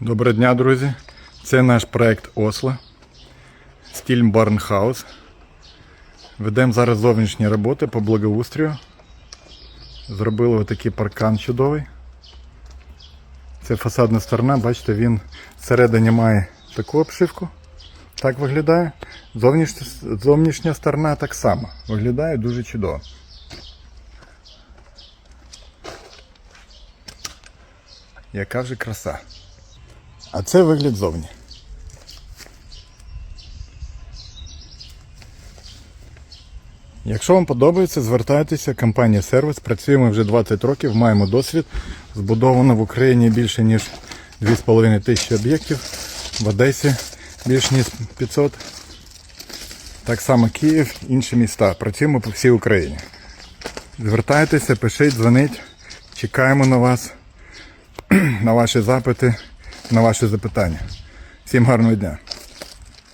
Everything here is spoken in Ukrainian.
Доброго дня, друзі! Це наш проект Осло. Стіль Барнхаус. Ведемо зараз зовнішні роботи по благоустрію. Зробили отакий паркан чудовий. Це фасадна сторона, бачите, він всередині має таку обшивку. Так виглядає. Зовнішня, зовнішня сторона так само. Виглядає дуже чудово. Яка вже краса. А це вигляд зовні. Якщо вам подобається, звертайтеся. Компанія Сервіс. Працюємо вже 20 років, маємо досвід. Збудовано в Україні більше ніж 2,5 тисячі об'єктів. В Одесі більше ніж 500. Так само Київ, інші міста. Працюємо по всій Україні. Звертайтеся, пишіть, дзвоніть. Чекаємо на вас, на ваші запити, на ваші запитання. Всім гарного дня!